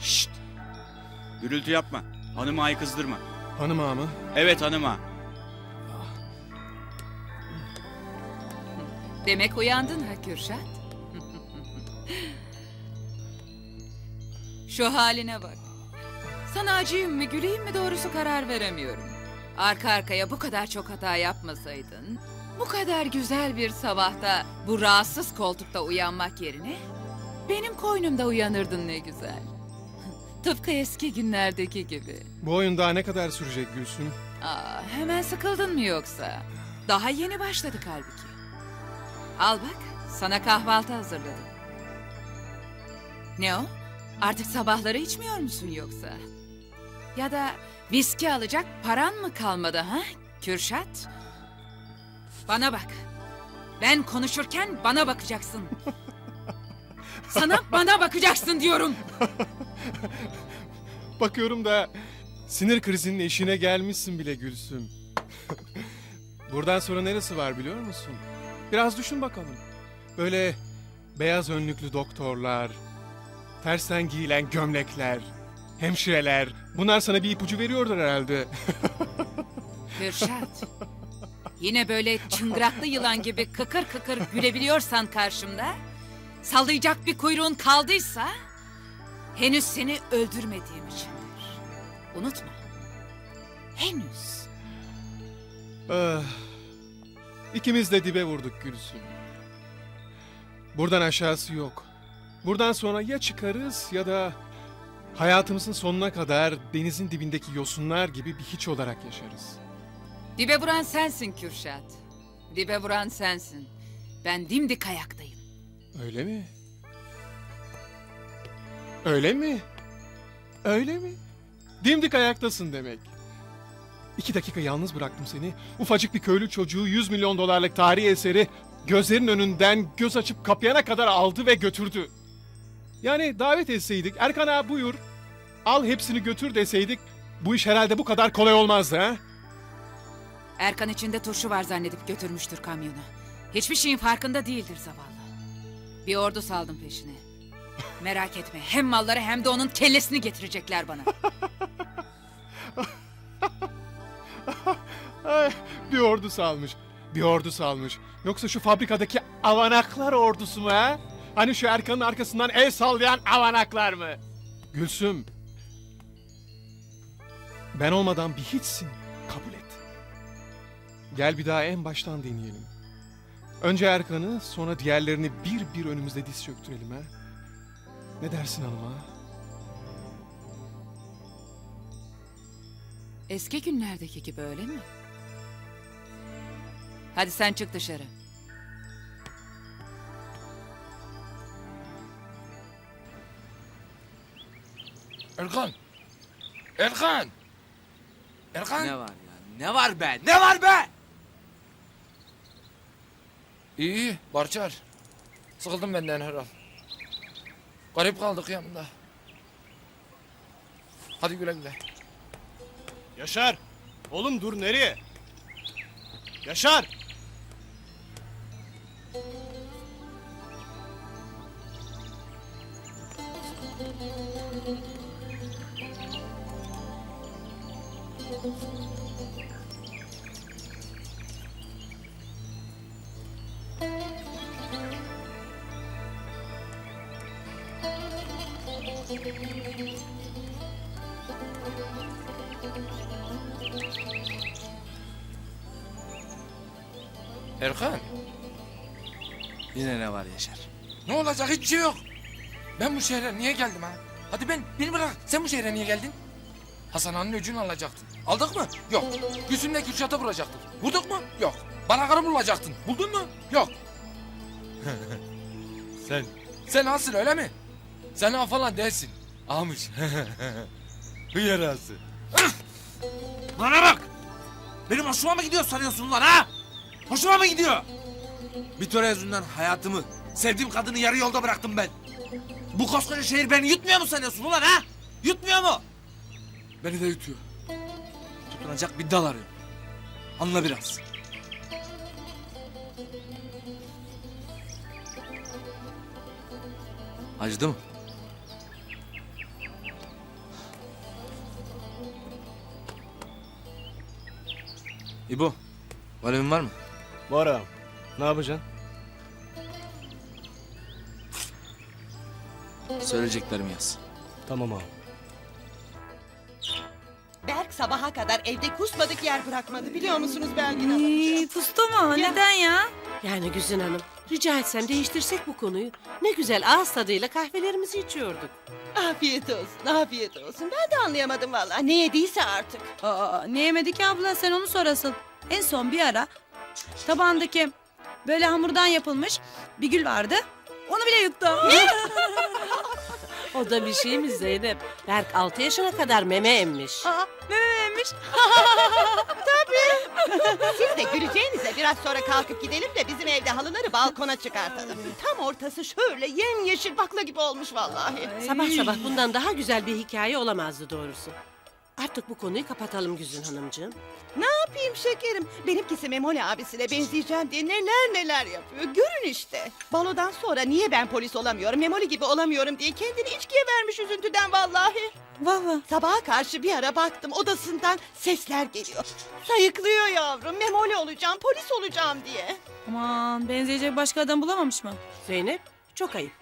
Şşt! Gürültü yapma. Hanımı ay kızdırma. Hanım ağa mı? Evet hanıma. Demek uyandın ha Kürşat? Şu haline bak. Sana acıyım mı güleyim mi doğrusu karar veremiyorum. Arka arkaya bu kadar çok hata yapmasaydın... ...bu kadar güzel bir sabahta bu rahatsız koltukta uyanmak yerine... ...benim koynumda uyanırdın ne güzel. Tıpkı eski günlerdeki gibi. Bu oyun daha ne kadar sürecek Gülsüm? Aa, hemen sıkıldın mı yoksa? Daha yeni başladık halbuki. Al bak, sana kahvaltı hazırladım. Ne o? Artık sabahları içmiyor musun yoksa? Ya da viski alacak paran mı kalmadı ha, Kürşat? Bana bak. Ben konuşurken bana bakacaksın. Sana bana bakacaksın diyorum. Bakıyorum da sinir krizinin eşine gelmişsin bile Gülsüm. Buradan sonra neresi var biliyor musun? Biraz düşün bakalım. Böyle beyaz önlüklü doktorlar, tersten giyilen gömlekler, hemşireler. Bunlar sana bir ipucu veriyordur herhalde. Kürşat. Yine böyle çıngıraklı yılan gibi kıkır kıkır gülebiliyorsan karşımda... ...sallayacak bir kuyruğun kaldıysa... ...henüz seni öldürmediğim içindir. Unutma. Henüz. Ah, İkimiz de dibe vurduk Gülsüm. Buradan aşağısı yok. Buradan sonra ya çıkarız ya da hayatımızın sonuna kadar denizin dibindeki yosunlar gibi bir hiç olarak yaşarız. Dibe vuran sensin Kürşat. Dibe vuran sensin. Ben dimdik ayaktayım. Öyle mi? Öyle mi? Öyle mi? Dimdik ayaktasın demek. İki dakika yalnız bıraktım seni. Ufacık bir köylü çocuğu 100 milyon dolarlık tarihi eseri gözlerin önünden göz açıp kapayana kadar aldı ve götürdü. Yani davet etseydik Erkan ağa buyur al hepsini götür deseydik bu iş herhalde bu kadar kolay olmazdı ha? Erkan içinde turşu var zannedip götürmüştür kamyonu. Hiçbir şeyin farkında değildir zavallı. Bir ordu saldım peşine. Merak etme hem malları hem de onun kellesini getirecekler bana. Bir ordu salmış. Bir ordu salmış. Yoksa şu fabrikadaki avanaklar ordusu mu ha? Hani şu Erkan'ın arkasından el sallayan avanaklar mı? Gülsüm. Ben olmadan bir hiçsin. Kabul et. Gel bir daha en baştan deneyelim. Önce Erkan'ı sonra diğerlerini bir bir önümüzde diz çöktürelim ha. Ne dersin hanıma? Eski günlerdeki gibi öyle mi? Hadi sen çık dışarı. Erkan! Erkan! Erkan! Ne var ya? Ne var be? Ne var be? İyi Barçar. Sıkıldım benden herhal. Garip kaldık yanında. Hadi güle güle. Yaşar! Oğlum dur nereye? Yaşar! Erkan! Yine ne var Yaşar? Ne olacak hiçbir şey yok. Ben bu şehre niye geldim ha? Hadi ben, beni bırak. Sen bu şehre niye geldin? Hasan Ağa'nın öcünü alacaktın. Aldık mı? Yok. Gülsüm'le Kürşat'ı vuracaktık. Vurduk mu? Yok. Bana karı bulacaktın. Buldun mu? Yok. sen, sen asıl öyle mi? Sen ağa falan değilsin. Ağmış. Hıyar ağası. Bana bak! Benim hoşuma mı gidiyor sanıyorsun lan ha? Hoşuma mı gidiyor? Bir töre yüzünden hayatımı, sevdiğim kadını yarı yolda bıraktım ben. Bu koskoca şehir beni yutmuyor mu sanıyorsun ulan ha? Yutmuyor mu? Beni de yutuyor. Tutunacak bir dal arıyorum. Anla biraz. Acıdı mı? İbo, alevin var mı? Var ağam. Ne yapacaksın? Söyleyeceklerimi yaz. Tamam ağam. Berk sabaha kadar evde kusmadık yer bırakmadı biliyor musunuz Belgin Hanım? İyi, pustu mu? Neden ya? Yani Güzin Hanım, rica etsem değiştirsek bu konuyu. Ne güzel ağız tadıyla kahvelerimizi içiyorduk. Afiyet olsun, afiyet olsun. Ben de anlayamadım vallahi. Ne yediyse artık. Aa, ne yemedi ki abla sen onu sorasın. En son bir ara tabağındaki böyle hamurdan yapılmış bir gül vardı. Onu bile yuttu. O da bir şey mi Zeynep? Berk 6 yaşına kadar meme emmiş. Aa, mememiş. Siz de güleceğinize biraz sonra kalkıp gidelim de bizim evde halıları balkona çıkartalım. Tam ortası şöyle yemyeşil bakla gibi olmuş vallahi. Sabah sabah bundan daha güzel bir hikaye olamazdı doğrusu. Artık bu konuyu kapatalım Güzin Hanımcığım. Ne yapayım şekerim? Benimkisi Memoli abisine benzeyeceğim diye neler neler yapıyor. Görün işte. Balodan sonra niye ben polis olamıyorum, Memoli gibi olamıyorum diye kendini içkiye vermiş üzüntüden vallahi. Vah vah. Sabaha karşı bir ara baktım odasından sesler geliyor. Sayıklıyor yavrum. Memoli olacağım, polis olacağım diye. Aman benzeyecek başka adam bulamamış mı? Zeynep, çok ayıp.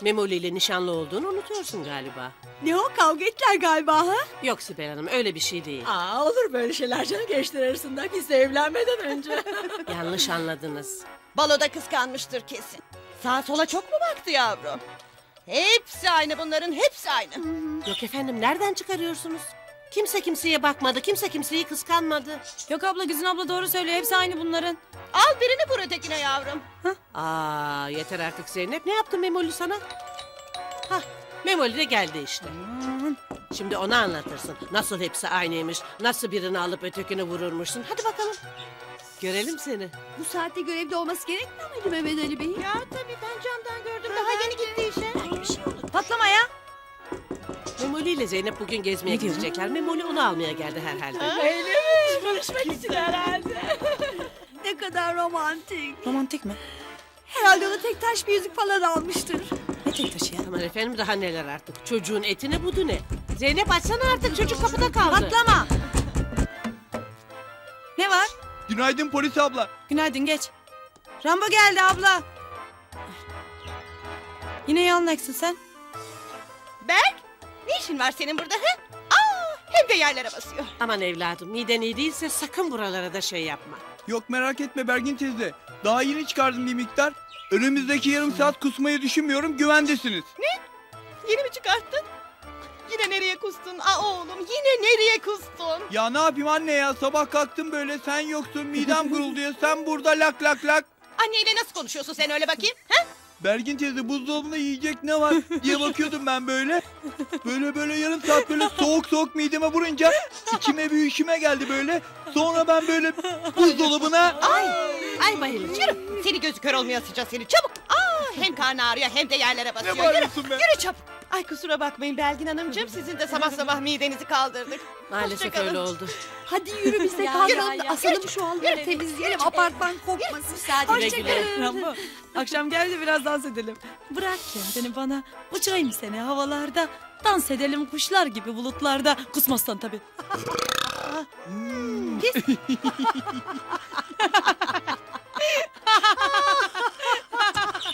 Memoli ile nişanlı olduğunu unutuyorsun galiba. Ne o kavga ettiler galiba ha? Yok Sibel Hanım öyle bir şey değil. Aa olur böyle şeyler canım gençler arasında biz de evlenmeden önce. Yanlış anladınız. Baloda kıskanmıştır kesin. Sağa sola çok mu baktı yavrum? Hepsi aynı bunların, hepsi aynı. Yok efendim nereden çıkarıyorsunuz? Kimse kimseye bakmadı, kimse kimseyi kıskanmadı. Yok abla Güzin abla doğru söylüyor hepsi aynı bunların. Al birini vur ötekine yavrum. Aa yeter artık Zeynep. Ne yaptı Memoli sana? Hah Memoli de geldi işte. Aman. Şimdi ona anlatırsın. Nasıl hepsi aynıymış. Nasıl birini alıp ötekini vururmuşsun. Hadi bakalım. Görelim seni. Bu saatte görevde olması gerekmiyor muydu Mehmet Ali Bey? Ya tabii ben camdan gördüm. Daha yeni gitti işe. Bir şey. Patlama ya. Memoli ile Zeynep bugün gezmeye gidecekler. Memoli onu almaya geldi herhalde. Öyle mi? Barışmak için herhalde. ne kadar romantik. Romantik mi? Herhalde ona tek taş bir yüzük falan almıştır. Ne tek taşı ya? Aman efendim daha neler artık. Çocuğun etine budu ne? Zeynep açsana artık çocuk kapıda kaldı. Patlama. Ne var? Günaydın polis abla. Günaydın geç. Rambo geldi abla. Yine yanlaksın sen. Berk, işin var senin burada he? Aa, hem de yerlere basıyor. Aman evladım miden iyi değilse sakın buralara da şey yapma. Yok merak etme Bergin teyze. Daha yeni çıkardım bir miktar. Önümüzdeki yarım saat kusmayı düşünmüyorum güvendesiniz. Yeni mi çıkarttın? Yine nereye kustun? Aa oğlum yine nereye kustun? Ya ne yapayım anne ya sabah kalktım böyle sen yoksun midem gurulduyor sen burada lak lak lak. Anneyle nasıl konuşuyorsun sen öyle bakayım? He? Bergin teyze buzdolabında yiyecek ne var diye bakıyordum ben böyle. Böyle böyle yarım saat böyle soğuk soğuk mideme vurunca içime bir üşüme geldi böyle. Sonra ben böyle buzdolabına Ay, ay bayılır. Yürü. Seni gözü kör olmaya sıcak seni. Çabuk. Aa, hem karnı ağrıyor hem de yerlere basıyor. ne Yürü. bağırıyorsun be? Yürü çabuk. Ay kusura bakmayın Belgin Hanımcığım. Sizin de sabah sabah midenizi kaldırdık. Maalesef Hoşçakalın. öyle oldu. Hadi yürü biz de Ya, ya. Asalım şu halları temizleyelim. Apartman kokmasın. Güle güle. Rambo akşam gel de biraz dans edelim. Bırak kendini bana. Uçayım seni havalarda. Dans edelim kuşlar gibi bulutlarda. Kusmazsan tabii.